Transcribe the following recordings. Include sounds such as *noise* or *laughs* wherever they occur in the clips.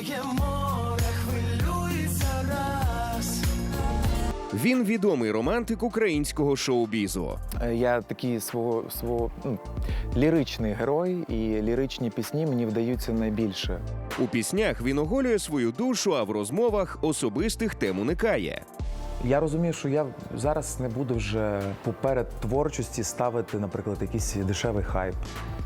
моє море хвилюється раз. Він відомий романтик українського шоу-бізу. Е, Я такий свого, свого ну, ліричний герой, і ліричні пісні мені вдаються найбільше. У піснях він оголює свою душу, а в розмовах особистих тем уникає. Я розумію, що я зараз не буду вже поперед творчості ставити, наприклад, якийсь дешевий хайп.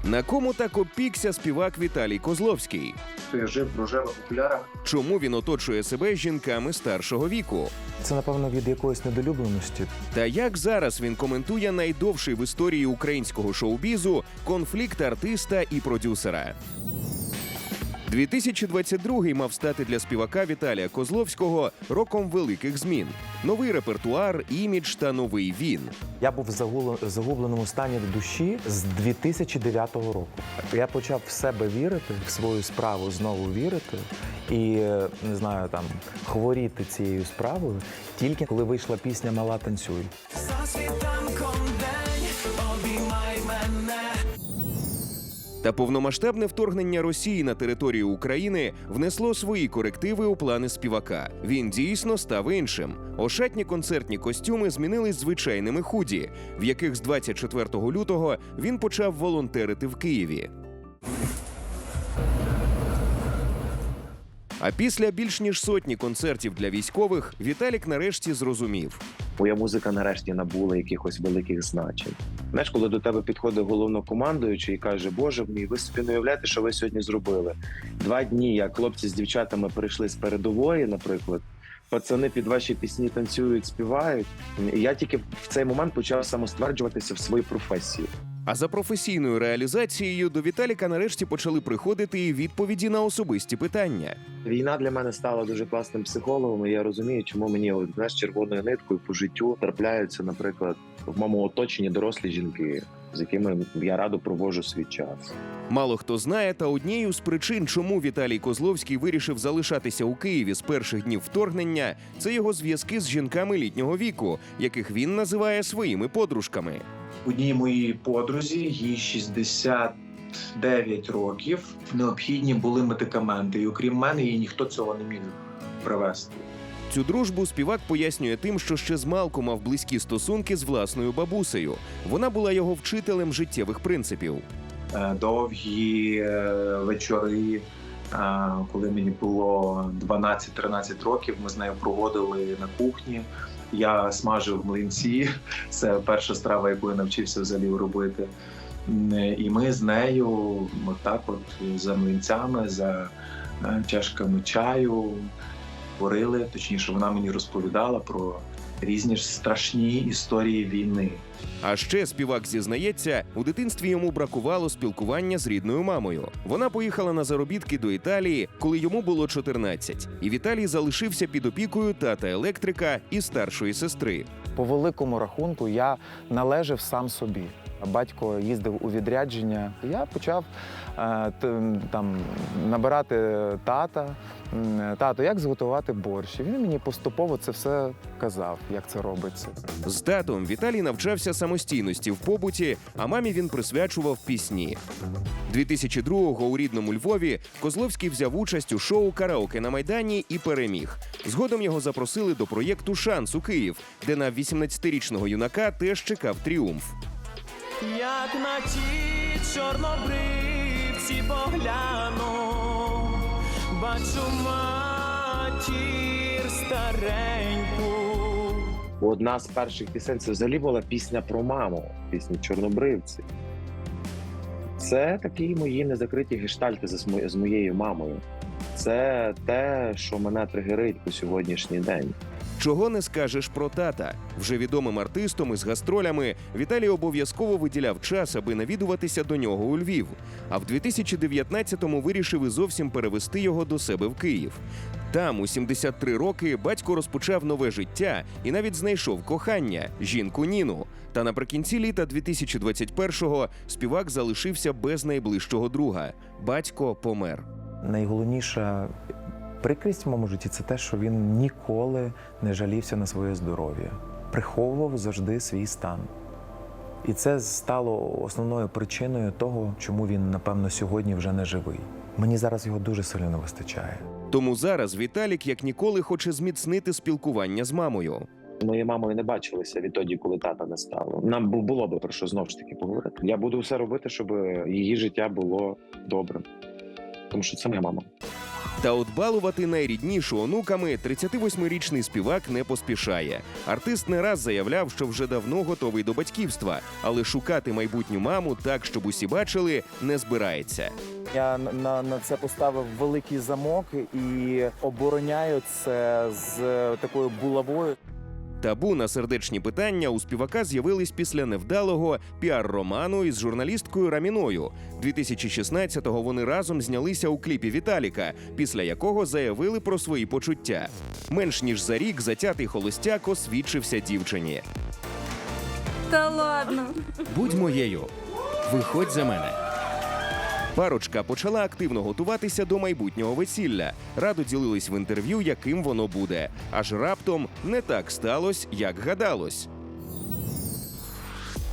На кому так опікся співак Віталій Козловський? Я жив в рожевих окулярах. Чому він оточує себе жінками старшого віку? Це, напевно, від якоїсь недолюбленості. Та як зараз він коментує найдовший в історії українського шоу-бізу конфлікт артиста і продюсера? 2022 мав стати для співака Віталія Козловського роком великих змін. Новий репертуар, імідж та новий він. Я був в загубленому стані душі з 2009 року. Я почав в себе вірити, в свою справу знову вірити і е, не знаю там хворіти цією справою тільки коли вийшла пісня Мала танцюй. За світанком день обіймай мене. Та повномасштабне вторгнення Росії на територію України внесло свої корективи у плани співака. Він дійсно став іншим. Ошатні концертні костюми змінились звичайними худі, в яких з 24 лютого він почав волонтерити в Києві. А після більш ніж сотні концертів для військових Віталік нарешті зрозумів. Моя музика нарешті набула якихось великих значень. Знаєш, коли до тебе підходить головнокомандуючий і каже: Боже мій, ви собі не уявляєте, що ви сьогодні зробили. Два дні, як хлопці з дівчатами прийшли з передової, наприклад. Пацани під ваші пісні танцюють, співають. І я тільки в цей момент почав самостверджуватися в своїй професії. А за професійною реалізацією до Віталіка нарешті почали приходити і відповіді на особисті питання. Війна для мене стала дуже класним психологом. і Я розумію, чому мені от, знаєш, червоною ниткою по життю трапляються, наприклад, в моєму оточенні дорослі жінки, з якими я радо проводжу свій час. Мало хто знає, та однією з причин, чому Віталій Козловський вирішив залишатися у Києві з перших днів вторгнення, це його зв'язки з жінками літнього віку, яких він називає своїми подружками. Одній моїй подрузі, їй 69 років. Необхідні були медикаменти, і окрім мене, їй ніхто цього не міг привезти. Цю дружбу співак пояснює тим, що ще з малку мав близькі стосунки з власною бабусею. Вона була його вчителем життєвих принципів. Е, Довгі е, вечори, е, коли мені було 12-13 років, ми з нею проводили на кухні. Я смажив млинці. *laughs* Це перша страва, яку я навчився взагалі робити. І ми з нею отак, от за млинцями, за е, чашками чаю говорили. Точніше, вона мені розповідала про різні ж страшні історії війни. А ще співак зізнається, у дитинстві йому бракувало спілкування з рідною мамою. Вона поїхала на заробітки до Італії, коли йому було 14. І Віталій залишився під опікою тата електрика і старшої сестри. По великому рахунку я належав сам собі. Батько їздив у відрядження. Я почав е, там набирати тата. Тато, як зготувати борщ? Він мені поступово це все казав, як це робиться. З татом Віталій навчався самостійності в побуті, а мамі він присвячував пісні. 2002-го у рідному Львові Козловський взяв участь у шоу Караоке на Майдані і переміг. Згодом його запросили до проєкту Шанс у Київ, де на 18-річного юнака теж чекав тріумф. Як на ті чорнобривці погляну, бачу матір стареньку. Одна з перших пісень це взагалі була пісня про маму, пісня Чорнобривці. Це такі мої незакриті гештальти з моєю мамою. Це те, що мене тригерить по сьогоднішній день. Чого не скажеш про тата? Вже відомим артистом із гастролями Віталій обов'язково виділяв час, аби навідуватися до нього у Львів. А в 2019-му вирішив і зовсім перевести його до себе в Київ. Там, у 73 роки, батько розпочав нове життя і навіть знайшов кохання жінку Ніну. Та наприкінці літа 2021-го співак залишився без найближчого друга. Батько помер. Найголовніша прикрість в моєму житті це те, що він ніколи не жалівся на своє здоров'я, приховував завжди свій стан. І це стало основною причиною того, чому він, напевно, сьогодні вже не живий. Мені зараз його дуже сильно не вистачає. Тому зараз Віталік як ніколи хоче зміцнити спілкування з мамою. Моєю мамою не бачилися відтоді, коли тата не стало. Нам було би про що знову ж таки поговорити. Я буду все робити, щоб її життя було добрим. Тому що це моя мама. Та от балувати найріднішу онуками 38-річний співак не поспішає. Артист не раз заявляв, що вже давно готовий до батьківства, але шукати майбутню маму так, щоб усі бачили, не збирається. Я на, на, на це поставив великий замок і обороняю це з такою булавою. Табу на сердечні питання у співака з'явились після невдалого піар-роману із журналісткою Раміною. 2016-го вони разом знялися у кліпі Віталіка, після якого заявили про свої почуття. Менш ніж за рік затятий холостяк освідчився дівчині. Та ладно. Будь моєю, виходь за мене. Парочка почала активно готуватися до майбутнього весілля. Радо ділились в інтерв'ю, яким воно буде. Аж раптом не так сталося, як гадалось.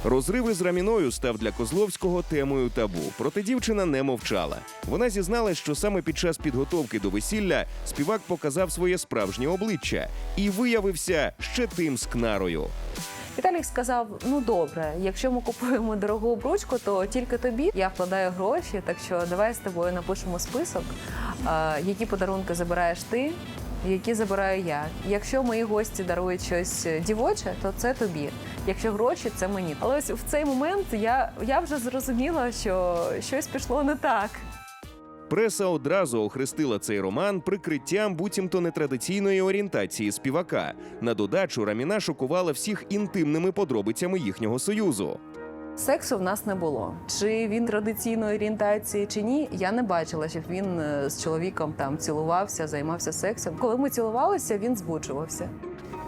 Розрив із Раміною став для Козловського темою табу. Проте дівчина не мовчала. Вона зізналась, що саме під час підготовки до весілля співак показав своє справжнє обличчя і виявився ще тим скнарою. Віталік сказав: ну добре, якщо ми купуємо дорогу обручку, то тільки тобі я вкладаю гроші. Так що давай з тобою напишемо список, які подарунки забираєш ти. Які забираю я. Якщо мої гості дарують щось дівоче, то це тобі. Якщо гроші, це мені. Але ось в цей момент я, я вже зрозуміла, що щось пішло не так. Преса одразу охрестила цей роман прикриттям буцімто нетрадиційної орієнтації співака. На додачу Раміна шокувала всіх інтимними подробицями їхнього союзу. Сексу в нас не було. Чи він традиційної орієнтації, чи ні, я не бачила, щоб він е, з чоловіком там цілувався, займався сексом. Коли ми цілувалися, він збуджувався.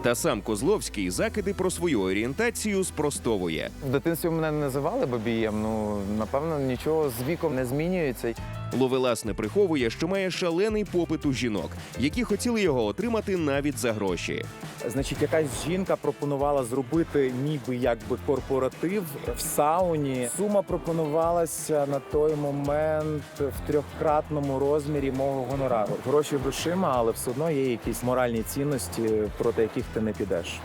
Та сам Козловський закиди про свою орієнтацію спростовує. В дитинстві мене не називали бабієм. Ну напевно, нічого з віком не змінюється. Ловелас не приховує, що має шалений попит у жінок, які хотіли його отримати навіть за гроші. Значить, якась жінка пропонувала зробити ніби якби корпоратив в сауні. Сума пропонувалася на той момент в трьохкратному розмірі мого гонорару. Гроші грошима, але все одно є якісь моральні цінності, проти яких ти не підеш.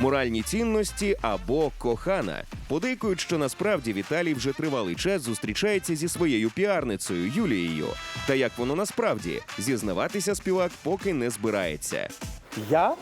Моральні цінності або кохана. Подейкують, що насправді Віталій вже тривалий час зустрічається зі своєю піарницею Юлією. Та як воно насправді зізнаватися співак поки не збирається. Я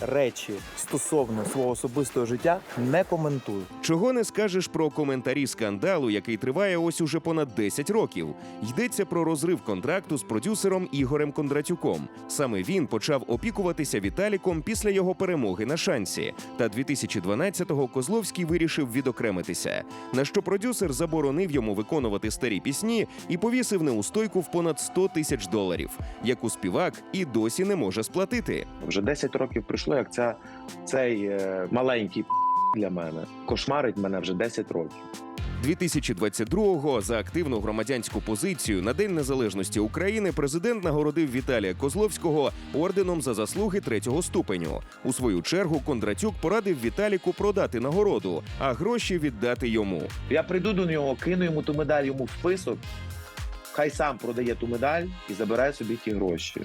речі стосовно свого особистого життя не коментую. Чого не скажеш про коментарі скандалу, який триває ось уже понад 10 років. Йдеться про розрив контракту з продюсером Ігорем Кондратюком. Саме він почав опікуватися Віталіком після його перемоги на шансі. Та 2012-го Козловський вирішив відокремитися. На що продюсер заборонив йому виконувати старі пісні і повісив неустойку в понад 100 тисяч доларів, яку співак і досі не може сплатити. Вже 10 років пройшло, як ця, цей е, маленький *laughs* для мене кошмарить мене вже 10 років. 2022-го за активну громадянську позицію на День Незалежності України президент нагородив Віталія Козловського орденом за заслуги третього ступеню. У свою чергу Кондратюк порадив Віталіку продати нагороду, а гроші віддати йому. Я прийду до нього, кину йому ту медаль йому в список. Хай сам продає ту медаль і забирає собі ті гроші.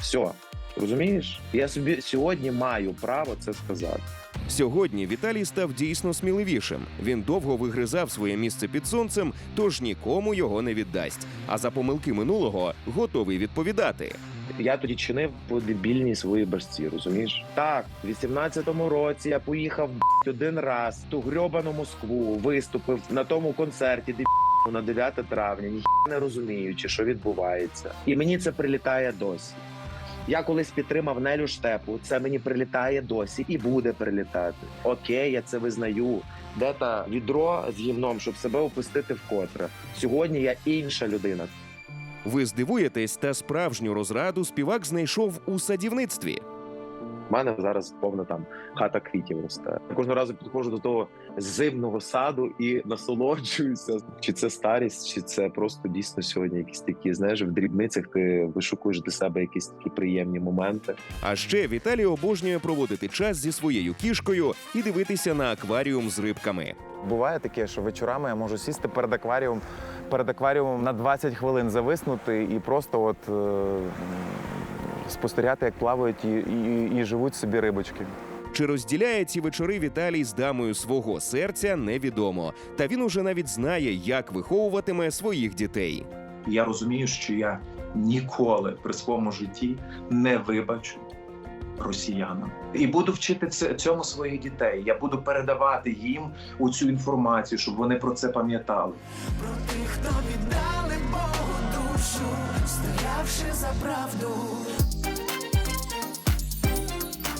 Все. Розумієш? Я собі сьогодні маю право це сказати. Сьогодні Віталій став дійсно сміливішим. Він довго вигризав своє місце під сонцем, тож нікому його не віддасть. А за помилки минулого готовий відповідати. Я тоді чинив по дебільній своїй башці, розумієш? Так, в 18-му році я поїхав б**, один раз в ту грьобану Москву, виступив на тому концерті дебільному на 9 травня, ніхія не розуміючи, що відбувається. І мені це прилітає досі. Я колись підтримав Нелю Штепу, це мені прилітає досі і буде прилітати. Окей, я це визнаю. Де та відро з гівном, щоб себе опустити вкотре. Сьогодні я інша людина. Ви здивуєтесь, та справжню розраду співак знайшов у садівництві. Мене зараз повна там хата квітів росте. Кожного разу підходжу до того зимного саду і насолоджуюся. Чи це старість, чи це просто дійсно сьогодні якісь такі, знаєш, в дрібницях ти вишукуєш для себе якісь такі приємні моменти. А ще Віталій обожнює проводити час зі своєю кішкою і дивитися на акваріум з рибками. Буває таке, що вечорами я можу сісти перед акваріумом, перед акваріумом на 20 хвилин зависнути і просто от е, спостерігати, як плавають і, і, і живуть собі рибочки. Чи розділяє ці вечори Віталій з дамою свого серця, невідомо. Та він уже навіть знає, як виховуватиме своїх дітей. Я розумію, що я ніколи при своєму житті не вибачу росіянам і буду вчити це цьому своїх дітей. Я буду передавати їм оцю інформацію, щоб вони про це пам'ятали. Про тих, хто віддали Богу душу, стоявши за правду.